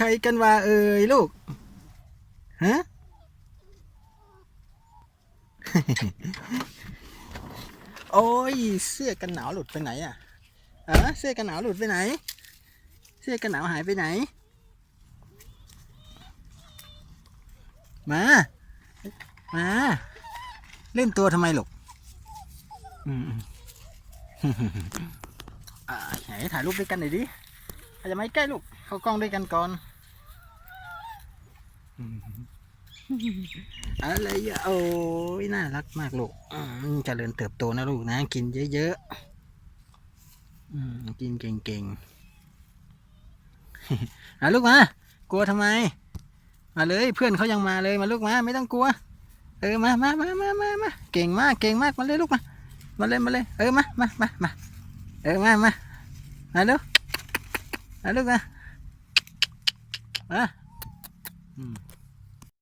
ใครกันว่าเอ่ยลูก ฮะ โอ้ย เสื้อกันหนาวหลุดไปไหนอะเออเสื้อกันหนาวหลุดไปไหน เสื้อกันหนาวหายไปไหน มา มา เล่นตัวทำไมลูกอืมอ่าไหนถ่ายรูปด้วยกันหน่อยดิอาจจะไม่ใกล้ลูก เข้ากล้องด้วยกันก่อน อะไรอะโอ้ยน่ารักมากลูกเจริญเติบโตนะลูกนะ กินเยอะๆกินเก่งๆอะลูกมากลัวทำไม มาเลยเพื่อนเขายังมาเลยมาลูกมา ไม่ต้องกลัว เออมามามามามามาเก่งมากเก่งมากมาเลยลูกมามาเลยมาเลยเออมามามามาเออมามามาลูกมาลูกมามา อืม